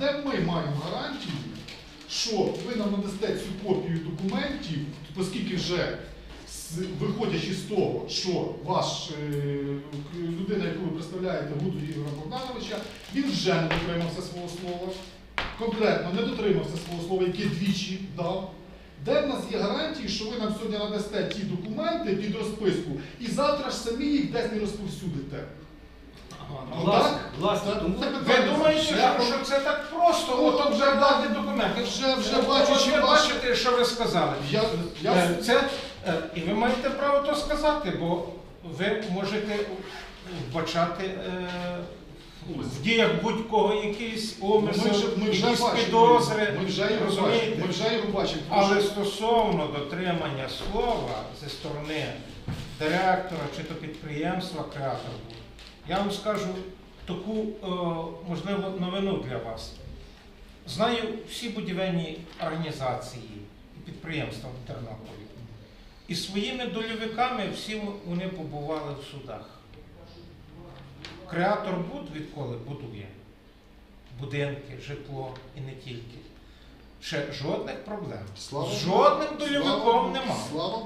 де ми маємо гарантію, що ви нам надасте цю копію документів, оскільки вже виходячи з того, що ваш е, людина, яку ви представляєте, Гуду Ігора Богдановича, він вже не дотримався свого слова, конкретно не дотримався свого слова, яке двічі дав. Де в нас є гарантії, що ви нам сьогодні надасте ті документи під розписку і завтра ж самі їх десь не розповсюдите? Ну, Власне, так? власне, тому Ви що, що це так просто? Ну, Ото вже дати документи. Вже- вже От бачу, ви ваш- бачите, що ви сказали. Я, я, Е, Це, е, і ви маєте право то сказати, бо ви можете вбачати е, в діях будь-кого якийсь ми вже, ми вже якісь бачимо, підозри. ми вже його розумієте? ми вже його бачимо. Але стосовно дотримання слова зі сторони директора чи то підприємства креатор, я вам скажу таку е, можливо новину для вас. Знаю всі будівельні організації і підприємства в Тернополі. І своїми дольовиками всі вони побували в судах. Креатор буд відколи будує будинки, житло і не тільки. Ще жодних проблем. Слава З жодним дольовиком слава- нема. Слава